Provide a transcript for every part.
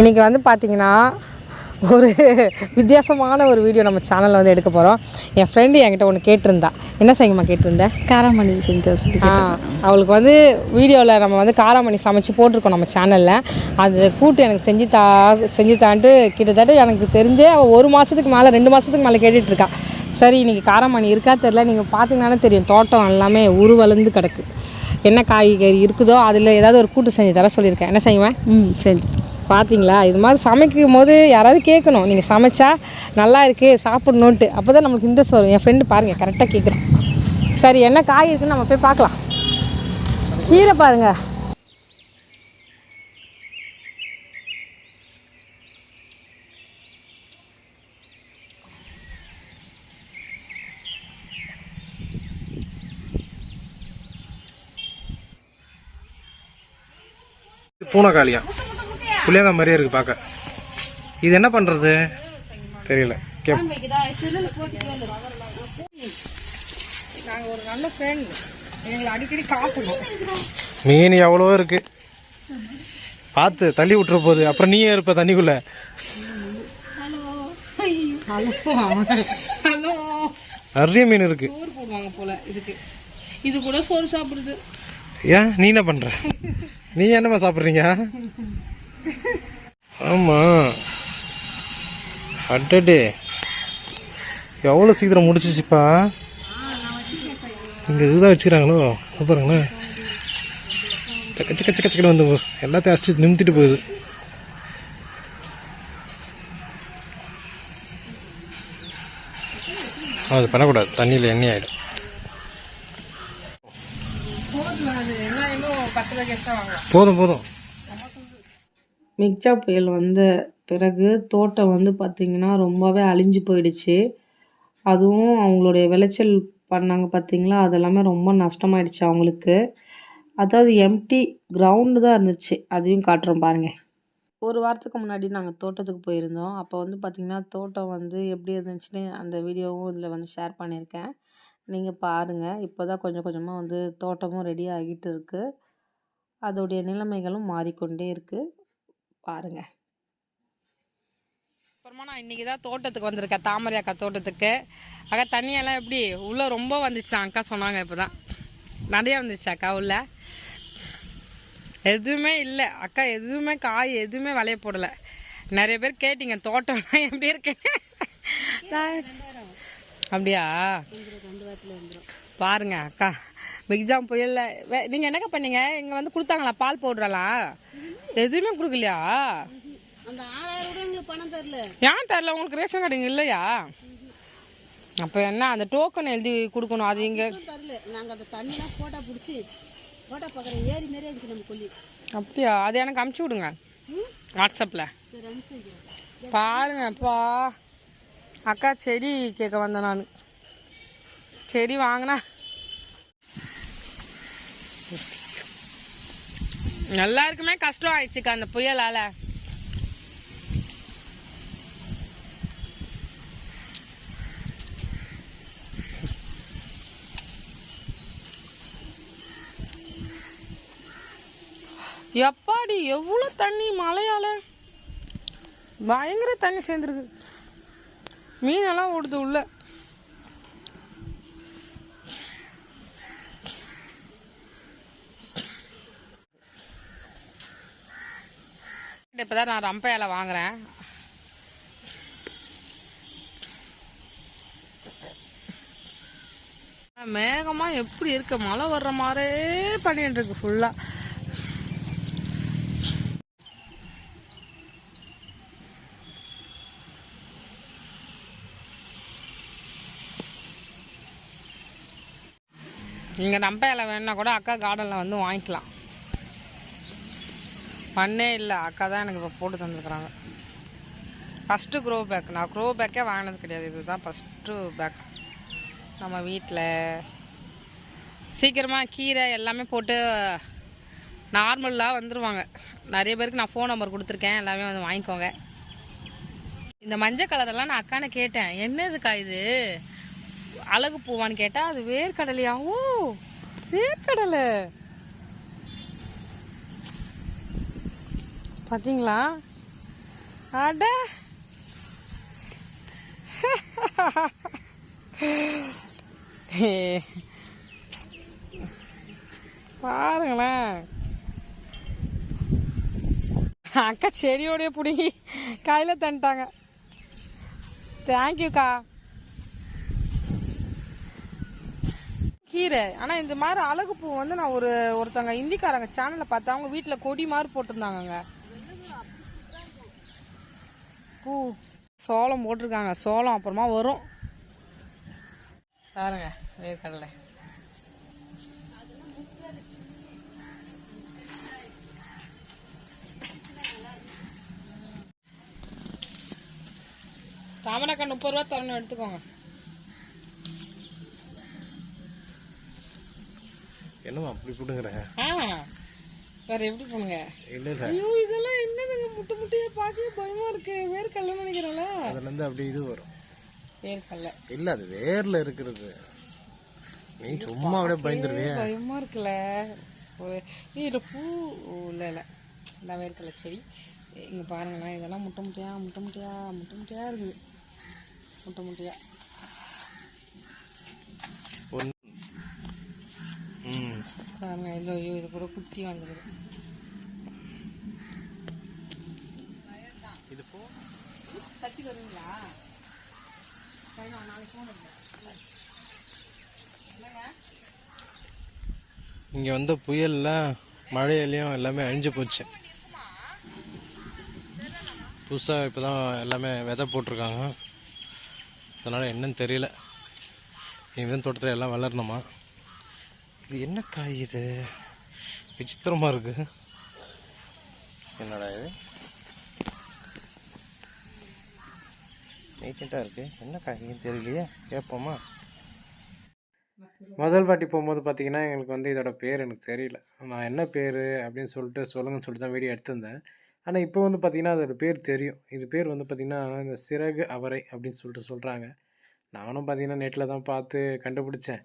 இன்றைக்கி வந்து பார்த்தீங்கன்னா ஒரு வித்தியாசமான ஒரு வீடியோ நம்ம சேனலில் வந்து எடுக்க போகிறோம் என் ஃப்ரெண்டு என்கிட்ட ஒன்று கேட்டிருந்தா. என்ன செய்யுமா கேட்டிருந்தேன் காராமணி செஞ்சு அவளுக்கு வந்து வீடியோவில் நம்ம வந்து காராமணி சமைச்சு போட்டிருக்கோம் நம்ம சேனலில் அது கூட்டு எனக்கு செஞ்சு தா செஞ்சு தான்ட்டு கிட்டத்தட்ட எனக்கு தெரிஞ்சே அவள் ஒரு மாதத்துக்கு மேலே ரெண்டு மாதத்துக்கு மேலே கேட்டுட்டு இருக்கா. சரி இன்றைக்கி காராமணி இருக்கா தெரில நீங்கள் பார்த்தீங்கன்னாலே தெரியும். தோட்டம் எல்லாமே உருவளந்து கிடக்கு. என்ன காய்கறி இருக்குதோ அதில் ஏதாவது ஒரு கூட்டு செஞ்சு தர சொல்லியிருக்கேன். என்ன செய்வேன் ம் சரி. பார்த்தீங்களா? இது மாதிரி சமைக்கும் போது யாராவது கேட்கணும். நீங்கள் சமைச்சா நல்லா இருக்கு சாப்பிட்ணுன்ட்டு அப்போ தான் நம்மளுக்கு இன்ட்ரெஸ்ட் வரும். என் ஃப்ரெண்டு பாருங்கள் கரெக்டாக கேட்குறேன் சரி என்ன காய் இருக்குன்னு நம்ம போய் பார்க்கலாம். கீரை பாருங்க. பூனைக்காளியா? புளியாங்க மாதிரியே இருக்கு பார்க்க இது என்ன பண்றது? தெரியல. மீன் எவ்வளவோ இருக்கு. பார்த்து தள்ளி விட்டுற போகுது. அப்புறம் நீயே இருப்ப தண்ணிக்குள்ள. நிறைய மீன் இருக்கு. இது கூட சோறு சாப்பிடுது. ஏன்? நீ என்ன பண்ற? நீ என்னம்மா சாப்பிட்றீங்க? ஆமா. அட்டடே எவ்வளோ சீக்கிரம் முடிச்சிச்சுப்பா? இங்கே இதுதான் வச்சுக்கிறாங்களோ? பாருங்களேன். சக்க சக்க சக்க சக்கன்னு வந்து எல்லாத்தையும் அடிச்சு நிமித்திட்டு போகுது. அது பண்ணக்கூடாது. தண்ணியில் எண்ணெய் ஆகிடும் போதும் போதும். மிக்ஜா புயல் வந்த பிறகு தோட்டம் வந்து பார்த்திங்கன்னா ரொம்பவே அழிஞ்சு போயிடுச்சு. அதுவும் அவங்களுடைய விளைச்சல் பண்ணாங்க பார்த்தீங்களா அதெல்லாமே ரொம்ப நஷ்டமாயிடுச்சு அவங்களுக்கு. அதாவது எம்டி கிரவுண்டு தான் இருந்துச்சு. அதையும் காட்டுறோம் பாருங்கள் ஒரு வாரத்துக்கு முன்னாடி நாங்கள் தோட்டத்துக்கு போயிருந்தோம். அப்போ வந்து பார்த்திங்கன்னா தோட்டம் வந்து எப்படி இருந்துச்சுன்னு அந்த வீடியோவும் இதில் வந்து ஷேர் பண்ணியிருக்கேன். நீங்கள் பாருங்கள் இப்போ தான் கொஞ்சம் கொஞ்சமாக வந்து தோட்டமும் ரெடி ஆகிட்டு இருக்குது அதோடைய நிலைமைகளும் மாறிக்கொண்டே இருக்குது பாருங்க. அப்புறமா நான் இன்னைக்கு தான் தோட்டத்துக்கு வந்திருக்கேன். தாமரை அக்கா தோட்டத்துக்கு. அக்கா தண்ணியெல்லாம் எப்படி? உள்ள ரொம்ப வந்துச்சான் அக்கா சொன்னாங்க இப்போதான். நிறைய வந்துச்சு அக்கா உள்ள. எதுவுமே இல்லை. அக்கா எதுவுமே காய் எதுவுமே விளைய போடலை. நிறைய பேர் கேட்டீங்க தோட்டம்லாம் எப்படி இருக்கு? நான் அப்படியா? பாருங்க அக்கா. எக்ஸாம் புயல்ல நீங்கள் என்னக்கா பண்ணீங்க? இங்கே வந்து கொடுத்தாங்களா? பால் பவுடரெல்லாம் எதுவுமே கொடுக்கலையா? ஏன் தரல? உங்களுக்கு ரேஷன் கார்டு இல்லையா? அப்போ என்ன அந்த டோக்கன் எழுதி கொடுக்கணும்? அது இங்கே அப்படியா? அது எனக்கு அமுச்சு விடுங்க. வாட்ஸ்அப்பில் பாருங்கப்பா அக்கா செடி கேட்க வந்தேன் நான். செடி வாங்கினா எல்லாருக்குமே கஷ்டம் ஆயிடுச்சுக்கா அந்த புயலால. எப்பாடி எவ்வளோ தண்ணி மழையால? பயங்கர தண்ணி சேர்ந்துருக்கு. மீனெல்லாம் ஓடுது உள்ள. இப்போதான் நான் ரம்ப இலை வாங்குறேன். மேகமா எப்படி இருக்கு? மழை வர்ற மாதிரி பண்ணிட்டு இருக்கு ஃபுல்லா நீங்கள் நம்ப இலை வேணுன்னா கூட அக்கா கார்டனில் வந்து வாங்கிக்கலாம். பண்ணே இல்லை. அக்கா தான் எனக்கு இப்போ போட்டு தந்துருக்குறாங்க. ஃபஸ்ட்டு க்ரோ பேக் நான் க்ரோ பேக்கே வாங்கினது கிடையாது. இதுதான் ஃபஸ்ட்டு பேக் நம்ம வீட்டில் சீக்கிரமாக கீரை எல்லாமே போட்டு நார்மலாக வந்துடுவாங்க நிறைய பேருக்கு நான் ஃபோன் நம்பர் கொடுத்துருக்கேன். எல்லாமே வந்து வாங்கிக்கோங்க. இந்த மஞ்சள் கலரெல்லாம் நான் அக்கான கேட்டேன். என்னதுக்கா இது? அழகு பூவான்னு கேட்டால் அது வேர்க்கடலையா? ஓ வேர்க்கடலை. பார்த்தீங்களா அட! பாருங்களேன். அக்கா செடியோடைய பிடிங்கி கையில் தந்துட்டாங்க. தேங்க்யூக்கா கீரை. ஆனால் இந்த மாதிரி அழகு பூ வந்து நான் ஒரு ஒருத்தவங்க இந்திக்காரங்க சேனலில் பார்த்தா அவங்க வீட்டில் கொடி மாதிரி போட்டிருந்தாங்கங்க. பூ சோளம் போட்டிருக்காங்க. சோளம் அப்புறமா வரும். பாருங்க வேர்க்கடலை. தாமரைக்காய் முப்பது ரூபா தரணும் எடுத்துக்கோங்க. என்னம்மா அப்படி போட்டுங்கிற ஆ. வேற எப்படி இல்லை இல்லை. ஐயோ இதெல்லாம் என்னதுங்க? முட்டை முட்டையா பார்க்கவே பயமா இருக்கு. வேர்க்கடலை நினைக்கிறேன்ல. அதுலேருந்து அப்படி இது வரும். வேர்க்கடலை இல்லை அது வேர்ல இருக்கிறது. நீ சும்மா அப்படியே பயந்துருவிய. பயமா இருக்குல்ல. ஒரு இதுல பூ இல்ல இல்ல. இந்த வேர்க்கடலை செடி இங்க பாருங்களேன். இதெல்லாம் முட்டை முட்டையா முட்டை முட்டையா முட்டை முட்டையா இருக்குது. முட்டை முட்டையா ம் பாருங்க இது ஐயோ இது கூட குட்டி வந்துருது இது போ. கத்தி வருவீங்களா இங்கே வந்த புயல்ல மழையிலையும் எல்லாமே அழிஞ்சு போச்சு. புதுசாக இப்போ தான் எல்லாமே விதை போட்டிருக்காங்க. அதனால் என்னன்னு தெரியல. இனிதான் தோட்டத்தில் எல்லாம் வளரணுமா? இது என்ன காய் இது? விசித்திரமாக இருக்கு. என்னடா இது? நீட்டாக இருக்கு. என்ன காய்ன்னு தெரியலையே? கேட்போமா? முதல் வாட்டி போகும்போது பார்த்தீங்கன்னா எங்களுக்கு வந்து இதோட பேர் எனக்கு தெரியல. நான் என்ன பேர் அப்படின்னு சொல்லிட்டு சொல்லுங்கன்னு சொல்லிட்டு தான் வீடியோ எடுத்திருந்தேன். ஆனால் இப்போ வந்து பார்த்தீங்கன்னா அதோட பேர் தெரியும். இது பேர் வந்து பார்த்திங்கன்னா இந்த சிறகு அவரை அப்படின்னு சொல்லிட்டு சொல்கிறாங்க நானும் பார்த்தீங்கன்னா நெட்டில் தான் பார்த்து கண்டுபிடிச்சேன்.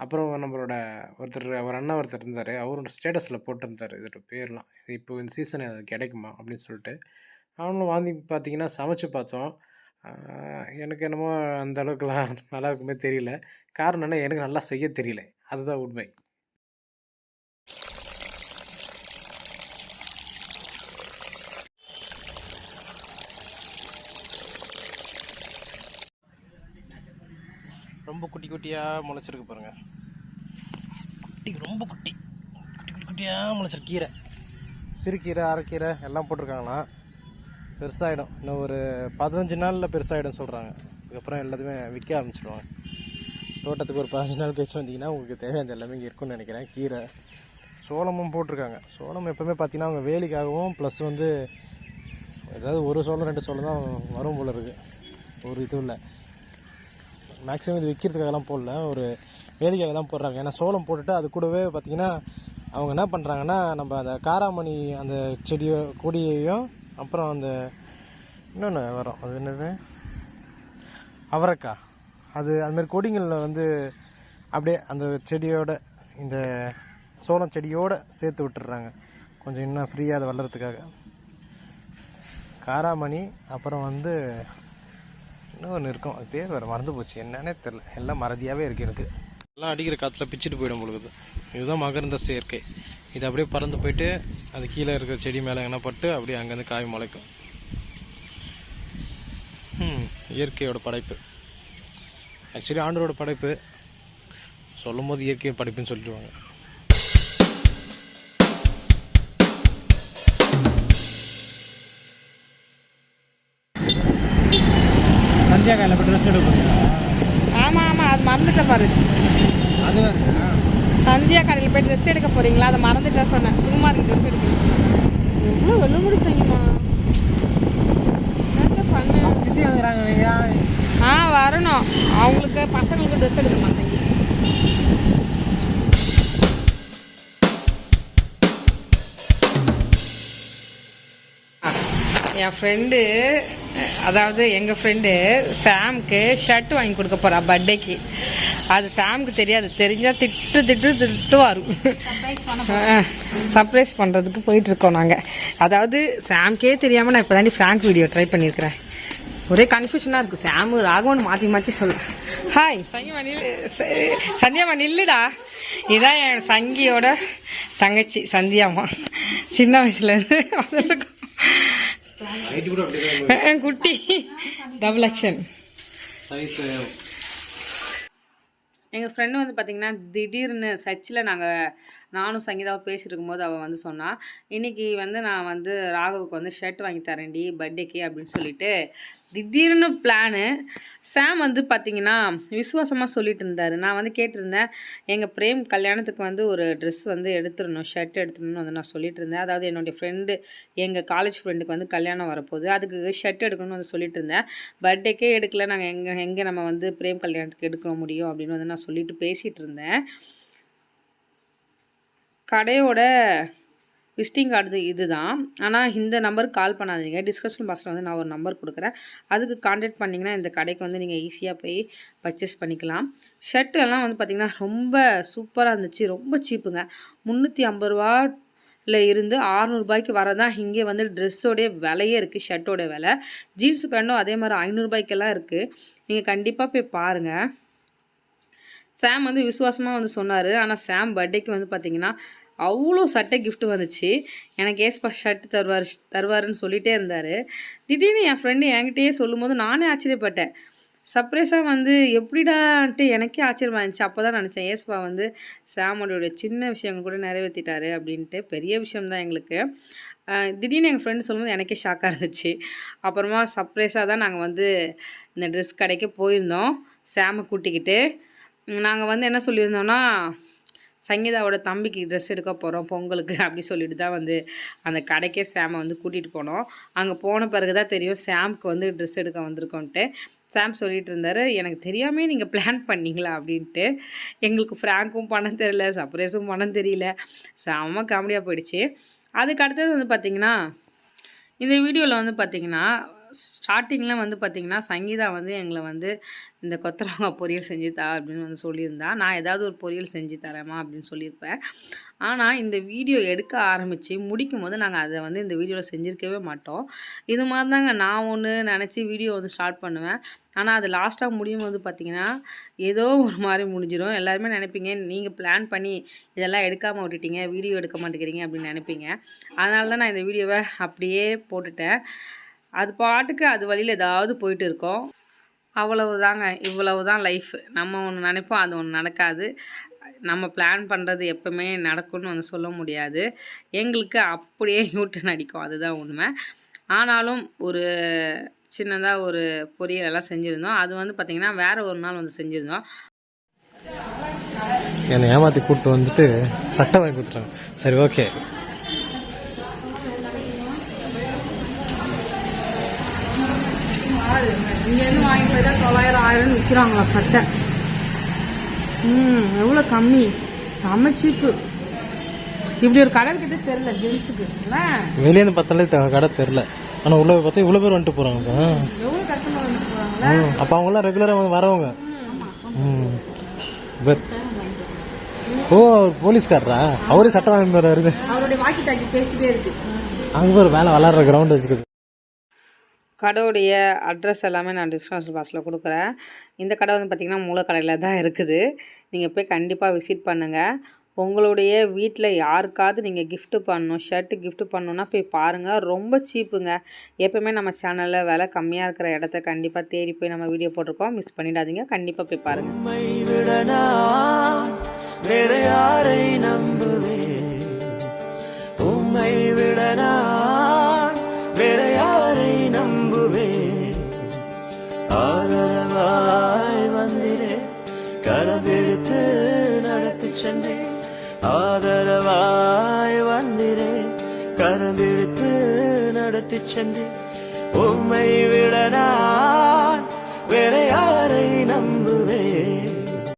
அப்புறம் நம்மளோட ஒருத்தர் ஒரு அண்ணா ஒருத்தர் இருந்தார். அவரோட ஸ்டேட்டஸில் போட்டிருந்தார். இதோட பேர்லாம். இது இப்போ இந்த சீசன் அது கிடைக்குமா அப்படின்னு சொல்லிட்டு. அவனும் வாங்கி பார்த்தீங்கன்னா சமைச்சு பார்த்தோம். எனக்கு என்னமோ அந்த அளவுக்குலாம் நல்லா இருக்குமே தெரியல. காரணம் என்ன? எனக்கு நல்லா செய்ய தெரியல. அதுதான் உண்மை. ரொம்ப குட்டி குட்டியாக முளைச்சிருக்கு பாருங்க. குட்டி ரொம்ப குட்டி. குட்டி குட்டி குட்டியாக முளைச்சிருக்கு கீரை. சிறுகீரை அரைக்கீரை எல்லாம் போட்டிருக்காங்கன்னா பெருசாகிடும் இன்னும் ஒரு பதினஞ்சு நாளில் பெருசாகிடும் சொல்கிறாங்க அதுக்கப்புறம் எல்லாத்தையுமே விற்க ஆரம்பிச்சிடுவாங்க தோட்டத்துக்கு ஒரு பதினஞ்சு நாள் கழிச்சு வந்தீங்கன்னா உங்களுக்கு தேவையான எல்லாமே இங்கே இருக்கும்னு நினைக்கிறேன். கீரை. சோளமும் போட்டிருக்காங்க. சோளம் எப்பவுமே பார்த்தீங்கன்னா அவங்க வேலிக்காகவும் ப்ளஸ் வந்து ஏதாவது ஒரு சோளம் ரெண்டு சோளம் தான் வரும் போல இருக்குது ஒரு இதுவும் இல்லை. மேக்ஸிமம் இது விற்கிறதுக்காகலாம் போடல. ஒரு வேலிக்காக தான் போடுறாங்க. ஏன்னா சோளம் போட்டுட்டு அது கூடவே பார்த்தீங்கன்னா அவங்க என்ன பண்ணுறாங்கன்னா நம்ம அந்த காராமணி அந்த செடியோ கொடியையும் அப்புறம் அந்த இன்னொன்று வரும். அது என்னது? அவரைக்காய். அது அதுமாரி கொடிங்களில் வந்து அப்படியே அந்த செடியோட இந்த சோளம் செடியோடு சேர்த்து விட்டுடுறாங்க. கொஞ்சம் இன்னும் ஃப்ரீயாக அதை வளர்கிறதுக்காக காராமணி அப்புறம் வந்து இன்னொன்று இருக்கும். அது பேர் வேறு மறந்து போச்சு. என்னன்னே தெரில எல்லாம் மறதியாகவே இருக்குது எனக்கு. எல்லாம் அடிக்கிற காற்றுல பிச்சுட்டு போயிடும் பொழுது. இதுதான் மகர்ந்த சேர்க்கை. இது அப்படியே பறந்து போயிட்டு அது கீழே இருக்கிற செடி மேலே எங்கன்னா பட்டு அப்படியே அங்கேருந்து காய் முளைக்கும். இயற்கையோட படைப்பு. ஆக்சுவலி ஆண்டரோட படைப்பு. சொல்லும் போது இயற்கை படைப்புன்னு சொல்லிடுவாங்க. சந்தியா காலையில் போய் ட்ரெஸ் எடுக்க ஆமா ஆமா அது மறந்துட்டேன் பாரு. அது சந்தியா கடையில் போய் ட்ரெஸ் எடுக்க போறீங்களா? அதை மறந்துட்டேன் சொன்னேன். சும்மா இருக்கு ட்ரெஸ் எடுக்க எவ்வளோ செய்யுமா? சித்தி வந்துடுறாங்க நீங்கள் ஆ வரணும். அவங்களுக்கு பசங்களுக்கு ட்ரெஸ் எடுக்க மாட்டேங்க என் ஃப்ரெண்டு அதாவது எங்கள் ஃப்ரெண்டு சாம்க்கு ஷர்ட் வாங்கி கொடுக்க போகிறா பர்த்டேக்கு அது சாமுக்கு தெரியாது. தெரிஞ்சால் திட்டு திட்டு திட்டு வரும் சர்ப்ரைஸ் பண்ணுறதுக்கு போயிட்டு இருக்கோம் நாங்கள் அதாவது சாம்க்கே தெரியாமல் நான் இப்போ தாண்டி ஃப்ராங்க் வீடியோ ட்ரை பண்ணியிருக்கிறேன். ஒரே கன்ஃபியூஷனாக இருக்குது சாமு ராகவன் மாற்றி மாற்றி சொல்லு ஹாய் சங்கியம்மா நில்லு. சந்தியாம்மா நில்லுடா. இதான் என் சங்கியோட தங்கச்சி சந்தியாம்மா. சின்ன வயசுலேருந்து என் குட்டி டபுள் ஆக்ஷன் சைஸ் எங்கள் ஃப்ரெண்டு வந்து பார்த்திங்கன்னா திடீர்னு சர்ச்சில் நாங்கள் நானும் சங்கீதாவும் பேசிட்டு இருக்கும்போது அவள் வந்து சொன்னான் இன்னைக்கு வந்து நான் வந்து ராகவுக்கு வந்து ஷர்ட் வாங்கி தரேன்டி பர்த்டேக்கு அப்படின்னு சொல்லிட்டு. திடீர்னு பிளானு சாம் வந்து பார்த்தீங்கன்னா விசுவாசமாக சொல்லிட்டு இருந்தார். நான் வந்து கேட்டிருந்தேன் எங்கள் பிரேம் கல்யாணத்துக்கு வந்து ஒரு ட்ரெஸ் வந்து எடுத்துடணும் ஷர்ட் எடுத்துடணும்னு வந்து நான் சொல்லிட்டு இருந்தேன். அதாவது என்னுடைய ஃப்ரெண்டு எங்கள் காலேஜ் ஃப்ரெண்டுக்கு வந்து கல்யாணம் வரப்போகுது. அதுக்கு ஷர்ட் எடுக்கணும்னு வந்து சொல்லிட்டு இருந்தேன். பர்த்டேக்கே எடுக்கல. நாங்கள் எங்கே எங்கே நம்ம வந்து பிரேம் கல்யாணத்துக்கு எடுக்க முடியும்? அப்படின்னு வந்து நான் சொல்லிட்டு பேசிகிட்டு இருந்தேன். கடையோட விசிட்டிங் கார்டு இது இதுதான். ஆனால் இந்த நம்பருக்கு கால் பண்ணாதீங்க. டிஸ்கிரிப்ஷன் பாக்ஸில் வந்து நான் ஒரு நம்பர் கொடுக்குறேன். அதுக்கு காண்டாக்ட் பண்ணிங்கன்னா இந்த கடைக்கு வந்து நீங்கள் ஈஸியாக போய் பர்ச்சேஸ் பண்ணிக்கலாம். ஷர்ட் எல்லாம் வந்து பார்த்திங்கன்னா ரொம்ப சூப்பராக இருந்துச்சு. ரொம்ப சீப்புங்க முந்நூற்றி ஐம்பது ரூபாயில் இருந்து அறநூறுபாய்க்கு வரதான் இங்கே வந்து ட்ரெஸ்ஸோடைய விலையே இருக்குது ஷர்ட்டோட விலை. ஜீன்ஸ் பேண்ட்டும் அதே மாதிரி ஐநூறுபாய்க்கெல்லாம் இருக்குது நீங்கள் கண்டிப்பாக போய் பாருங்கள் சாம் வந்து விசுவாசமாக வந்து சொன்னார். ஆனால் சாம் பர்த்டேக்கு வந்து பார்த்தீங்கன்னா அவ்வளோ சட்டை கிஃப்ட்டு வந்துச்சு. எனக்கு ஏஸ்பா ஷர்ட் தருவார் தருவாருன்னு சொல்லிகிட்டே இருந்தார். திடீர்னு என் ஃப்ரெண்டு என்கிட்டயே சொல்லும்போது நானே ஆச்சரியப்பட்டேன். சர்ப்ரைஸாக வந்து எப்படிடான்ட்டு எனக்கே ஆச்சரியமா இருந்துச்சு. அப்போ தான் நினச்சேன் ஏஸ்பா வந்து சாமோடைய சின்ன விஷயங்கள் கூட நிறைவேற்றிட்டாரு அப்படின்ட்டு. பெரிய விஷயம்தான் எங்களுக்கு. திடீர்னு எங்கள் ஃப்ரெண்டு சொல்லும்போது எனக்கே ஷாக்காக இருந்துச்சு. அப்புறமா சர்ப்ரைஸாக தான் நாங்கள் வந்து இந்த ட்ரெஸ் கடைக்கு போயிருந்தோம். சாமை கூட்டிக்கிட்டு. நாங்கள் வந்து என்ன சொல்லியிருந்தோம்னா சங்கீதாவோட தம்பிக்கு ட்ரெஸ் எடுக்க போகிறோம் பொங்கலுக்கு அப்படி சொல்லிட்டு தான் வந்து அந்த கடைக்கே சாமை வந்து கூட்டிகிட்டு போனோம். அங்கே போன பிறகு தான் தெரியும் சாம்க்கு வந்து ட்ரெஸ் எடுக்க வந்திருக்கோன்ட்டு. சாம் சொல்லிட்டு இருந்தாரு எனக்கு தெரியாமே நீங்கள் பிளான் பண்ணீங்களா? அப்படின்ட்டு. எங்களுக்கு ஃப்ராங்க்கும் பண்ண தெரியல சர்ப்ரைஸும் பண்ண தெரியல. செம்ம காமெடியாக போயிடுச்சு. அதுக்கு அடுத்தது வந்து பார்த்திங்கன்னா இந்த வீடியோவில் வந்து பார்த்திங்கன்னா ஸ்டார்டிங்கில் வந்து பார்த்திங்கன்னா சங்கீதா வந்து எங்களை வந்து இந்த கொத்தரவங்க பொரியல் செஞ்சு தா அப்படின்னு வந்து சொல்லியிருந்தா. நான் ஏதாவது ஒரு பொரியல் செஞ்சு தரேம்மா அப்படின்னு சொல்லியிருப்பேன். ஆனால் இந்த வீடியோ எடுக்க ஆரம்பித்து முடிக்கும் போது நாங்கள் அதை வந்து இந்த வீடியோவில் செஞ்சுருக்கவே மாட்டோம். இது மாதிரி தாங்க நான் ஒன்று நினச்சி வீடியோ வந்து ஸ்டார்ட் பண்ணுவேன். ஆனால் அது லாஸ்ட்டாக முடியும் போது பார்த்திங்கன்னா ஏதோ ஒரு மாதிரி முடிஞ்சிடும் எல்லாருமே நினைப்பீங்க நீங்கள் பிளான் பண்ணி இதெல்லாம் எடுக்காமல் விட்டுட்டீங்க வீடியோ எடுக்க மாட்டேங்கிறீங்க அப்படின்னு நினைப்பீங்க. அதனால தான் நான் இந்த வீடியோவை அப்படியே போட்டுட்டேன். அது பாட்டுக்கு அது வழியில் ஏதாவது போயிட்டு இருக்கோம். அவ்வளவு தாங்க இவ்வளவு தான் லைஃப் நம்ம ஒன்று நினைப்போம் அது ஒன்று நடக்காது. நம்ம பிளான் பண்ணுறது எப்பவுமே நடக்கும்னு வந்து சொல்ல முடியாது. எங்களுக்கு அப்படியே யூட்டன் அடிக்கும். அதுதான் உண்மை. ஆனாலும் ஒரு சின்னதாக ஒரு பொரியல் எல்லாம் செஞ்சுருந்தோம். அது வந்து பார்த்திங்கன்னா வேறு ஒரு நாள் வந்து செஞ்சுருந்தோம். என்னை ஏமாற்றி கூப்பிட்டு வந்துட்டு சட்டை வாங்கி கொடுத்துட்டாங்க. சரி ஓகே இங்கேருந்து வாங்கி போய் தான் தொள்ளாயிரம் ஆயிரம்னு விற்கிறாங்களா சட்டை. ம் எவ்வளோ கம்மி. செம சீப்பு. இப்படி ஒரு கடல் கிட்ட தெரியல ஜென்ஸுக்கு. இல்லை வெளியே இருந்து பார்த்தாலே கடை தெரில ஆனால் உள்ள பார்த்தா இவ்வளோ பேர் வந்துட்டு போகிறாங்க எவ்வளோ கஷ்டமாக வந்து போகிறாங்களே அப்போ அவங்களாம் ரெகுலராக வந்து வரவங்க. ஓ போலீஸ்காரரா? அவரே சட்டம் வாங்கி வர்றாரு. அவருடைய வாக்கி டாக்கி பேசிட்டே இருக்கு. அங்கே ஒரு மேலே விளாட்ற கிரவுண்ட் வச்சுக்குது கடையுடைய அட்ரஸ் எல்லாமே நான் டிஸ்கிரிப்ஷன் பாக்ஸில் கொடுக்குறேன். இந்த கடை வந்து பார்த்திங்கன்னா மூலக்கடையில் தான் இருக்குது. நீங்கள் போய் கண்டிப்பாக விசிட் பண்ணுங்கள் உங்களுடைய வீட்டில் யாருக்காவது நீங்கள் கிஃப்ட்டு பண்ணணும் ஷர்ட்டு கிஃப்ட்டு பண்ணணுன்னா போய் பாருங்கள் ரொம்ப சீப்புங்க எப்பவுமே நம்ம சேனலில் விலை கம்மியாக இருக்கிற இடத்த கண்டிப்பாக தேடி போய் நம்ம வீடியோ போட்டிருக்கோம். மிஸ் பண்ணிடாதீங்க. கண்டிப்பாக போய் பாருங்கள் சென்று உம்மை விட நான்